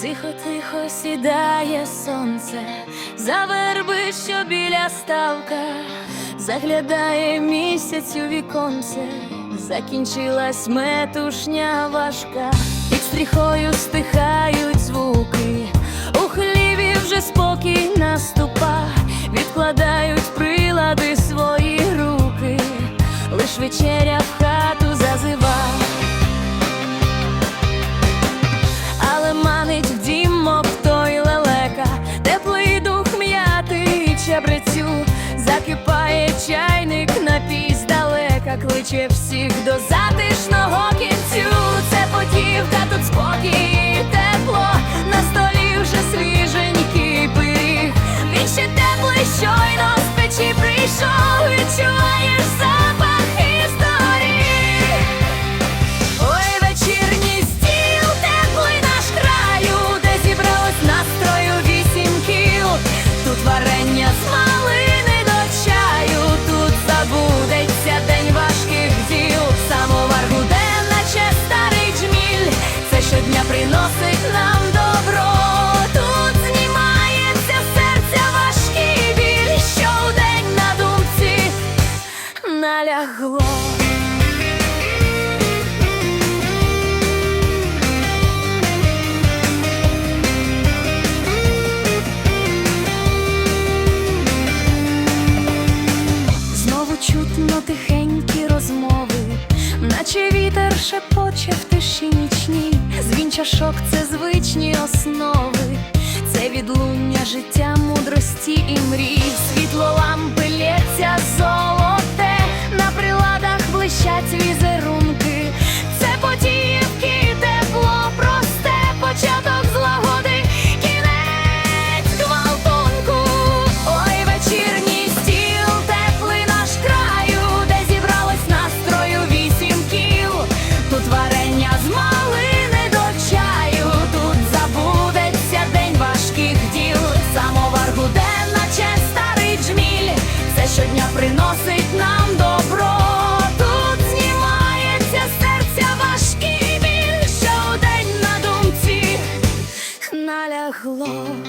Тихо, тихо сідає сонце, за верби, що біля ставка, заглядає місяць у віконце, закінчилась метушня важка, під стріхою стихають звуки, у хліві вже спокій. кличе всіх до затишного кінцю. Це потівка тут спокій тепло. на налягло. Знову чутно тихенькі розмови, наче вітер шепоче в тиші нічні, Звін чашок це звичні основи, це відлуння життя мудрості і мрій, світло лампи лється. clock.